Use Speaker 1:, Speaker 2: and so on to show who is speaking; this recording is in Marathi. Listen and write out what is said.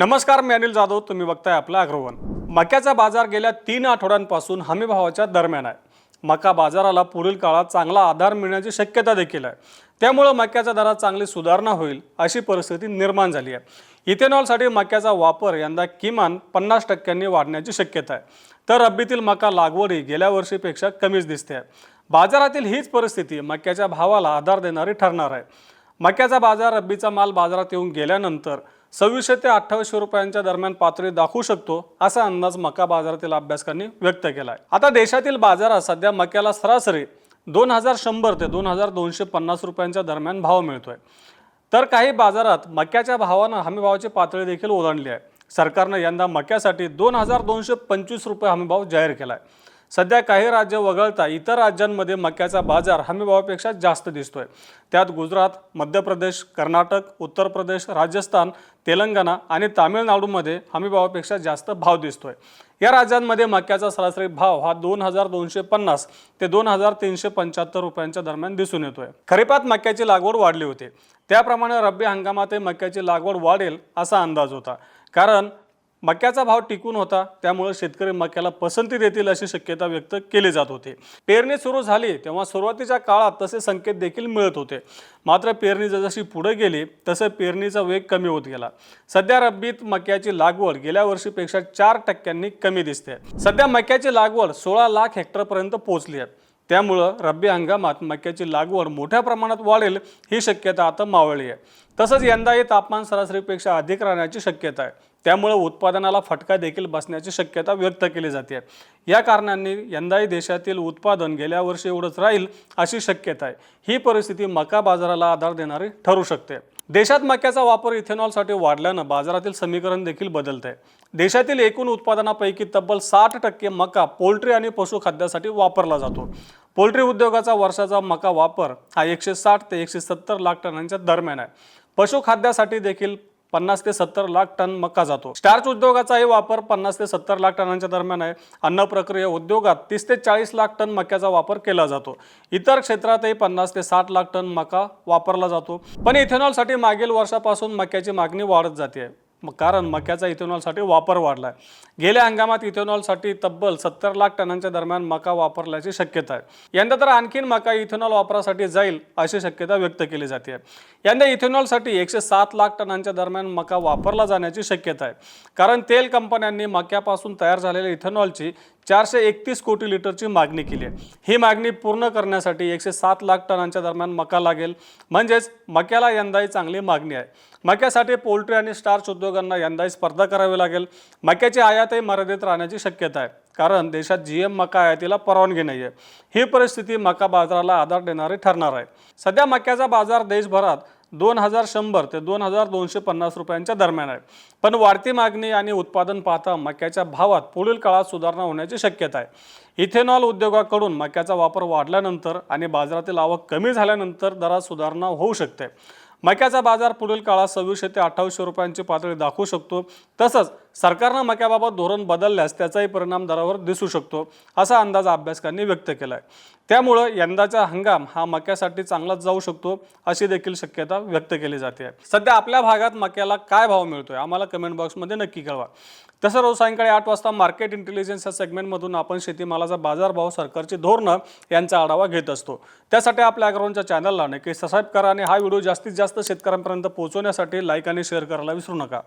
Speaker 1: नमस्कार मी अनिल जाधव. तुम्ही बघताय आपला अग्रवन. मक्याचा बाजार गेल्या तीन आठवड्यांपासून हमीभावाच्या दरम्यान आहे. मका बाजाराला पुढील काळात चांगला आधार मिळण्याची शक्यता देखील आहे. त्यामुळं मक्याच्या दरात चांगली सुधारणा होईल अशी परिस्थिती निर्माण झाली आहे. इथेनॉलसाठी मक्याचा वापर यंदा किमान पन्नास टक्क्यांनी वाढण्याची शक्यता आहे. तर रब्बीतील मका लागवडी गेल्या वर्षीपेक्षा कमीच दिसते आहे. बाजारातील हीच परिस्थिती मक्याच्या भावाला आधार देणारी ठरणार आहे. मक्याचा बाजार रब्बीचा माल बाजारात येऊन गेल्यानंतर सव्वीसशे ते अठ्ठावीसशे रुपयांच्या दरम्यान पातळी दाखवू शकतो असा अंदाज मका बाजारातील अभ्यासकांनी व्यक्त केला आहे आता देशातील बाजारात सध्या मक्याला सरासरी दोन हजार शंभर ते दोन हजार दोनशे पन्नास रुपयांच्या दरम्यान भाव मिळतोय. तर काही बाजारात मक्याच्या भावानं हमीभावाची पातळी देखील ओलांडली आहे. सरकारनं यंदा मक्यासाठी दोन हजार दोनशे पंचवीस रुपये हमीभाव जाहीर केला आहे सध्या काही राज्य वगळता इतर राज्यांमध्ये मक्याचा बाजार हमीभावापेक्षा जास्त दिसतोय. त्यात गुजरात मध्य प्रदेश कर्नाटक उत्तर प्रदेश राजस्थान तेलंगणा आणि तामिळनाडूमध्ये हमीभावापेक्षा जास्त भाव दिसतोय. या राज्यांमध्ये मक्याचा सरासरी भाव हा दोन हजार दोनशे पन्नास ते दोन हजार तीनशे पंच्याहत्तर रुपयांच्या दरम्यान दिसून येतोय. खरीपात मक्याची लागवड वाढली होती. त्याप्रमाणे रब्बी हंगामातही मक्याची लागवड वाढेल असा अंदाज होता. कारण मक्याचा भाव टिकून होता त्यामुळे शेतकरी मक्याला पसंती देतील अशी शक्यता व्यक्त केली जात होती. पेरणी सुरू झाली तेव्हा सुरुवातीच्या काळात तसे संकेत देखील मिळत होते. मात्र पेरणी जशी पुढे गेली तसं पेरणीचा वेग कमी होत गेला. सध्या रब्बीत मक्याची लागवड गेल्या वर्षीपेक्षा चार टक्क्यांनी कमी दिसते. सध्या मक्याची लागवड सोळा लाख हेक्टरपर्यंत पोहोचली आहे. त्यामुळं रब्बी हंगामात मक्याची लागवड मोठ्या प्रमाणात वाढेल ही शक्यता आता मावळली आहे. तसंच यंदाही तापमान सरासरीपेक्षा अधिक राहण्याची शक्यता आहे. त्यामुळे उत्पादनाला फटका देखील बसण्याची शक्यता व्यक्त केली जाते. या कारणांनी यंदाही देशातील उत्पादन गेल्या वर्षी एवढंच राहील अशी शक्यता आहे. ही परिस्थिती मका बाजाराला आधार देणारी ठरू शकते. देशात मक्याचा वापर इथेनॉलसाठी वाढल्यानं बाजारातील समीकरण देखील बदलत आहे देशातील एकूण उत्पादनापैकी तब्बल साठ टक्के मका पोल्ट्री आणि पशुखाद्यासाठी वापरला जातो. पोल्ट्री उद्योगाचा वर्षाचा मका वापर हा एकशे साठ ते एकशे सत्तर लाख टनांच्या दरम्यान आहे. पशुखाद्यासाठी देखील पन्नास ते सत्तर लाख टन मका जातो. स्टार्च उद्योगाचाही वापर पन्नास ते सत्तर लाख टनांच्या दरम्यान आहे. अन्न प्रक्रिया उद्योगात तीस ते चाळीस लाख टन मक्याचा वापर केला जातो. इतर क्षेत्रातही पन्नास ते साठ लाख टन मका वापरला जातो. पण इथेनॉलसाठी मागील वर्षापासून मक्याची मागणी वाढत जाते. मग कारण मक्याचा इथेनॉलसाठी वापर वाढला आहे गेल्या हंगामात इथेनॉलसाठी तब्बल सत्तर लाख टनांच्या दरम्यान मका वापरल्याची शक्यता आहे. यंदा तर आणखीन मका इथेनॉल वापरासाठी जाईल अशी शक्यता व्यक्त केली जाते. यंदा इथेनॉलसाठी एकशे सात लाख टनांच्या दरम्यान मका वापरला जाण्याची शक्यता आहे. कारण तेल कंपन्यांनी मक्यापासून तयार झालेल्या इथेनॉलची चारशे एकतीस कोटी लिटरची मागणी केली आहे. ही मागणी पूर्ण करण्यासाठी एकशे सात लाख टनांच्या दरम्यान मका लागेल. म्हणजेच मक्याला यंदाही चांगली मागणी आहे. मक्यासाठी पोल्ट्री आणि स्टार्च उद्योगांना यंदाही स्पर्धा करावी लागेल. मक्याची आयातही मर्यादित राहण्याची शक्यता आहे. कारण देशात जी एम मका आयातीला परवानगी नाही आहे ही परिस्थिती मका बाजाराला आधार देणारी ठरणार आहे. सध्या मक्याचा बाजार देशभरात दोन हजार शंभर ते दोन हजार दोनशे पन्नास रुपयांच्या दरम्यान आहे. पण वाढती मागणी आणि उत्पादन पाहता मक्याच्या भावात पुढील काळात सुधारणा होण्याची शक्यता आहे. इथेनॉल उद्योगाकडून मक्याचा वापर वाढल्यानंतर आणि बाजारातील आवक कमी झाल्यानंतर दरात सुधारणा होऊ शकते. मक्याचा बाजार पुढील काळात सव्वीसशे ते अठ्ठावीसशे रुपयांची पातळी दाखवू शकतो. तसंच सरकारनं मक्याबाबत धोरण बदलल्यास त्याचाही परिणाम दरावर दिसू शकतो असा अंदाज अभ्यासकांनी व्यक्त केला आहे त्यामुळं यंदाचा हंगाम हा मक्यासाठी चांगलाच जाऊ शकतो अशी देखील शक्यता व्यक्त केली जाते. आहे सध्या आपल्या भागात मक्याला काय भाव मिळतोय आम्हाला कमेंट बॉक्समध्ये नक्की कळवा. तसं रोज सायंकाळी आठ वाजता मार्केट इंटेलिजन्स या सेगमेंटमधून आपण शेतीमालाचा बाजारभाव सरकारची धोरणं यांचा आढावा घेत असतो. त्यासाठी आपल्या अग्रवनच्या चॅनलला नक्की सबस्क्राईब करा आणि हा व्हिडिओ जास्तीत जास्त शेतकऱ्यांपर्यंत पोहोचवण्यासाठी लाईक आणि शेअर करायला विसरू नका.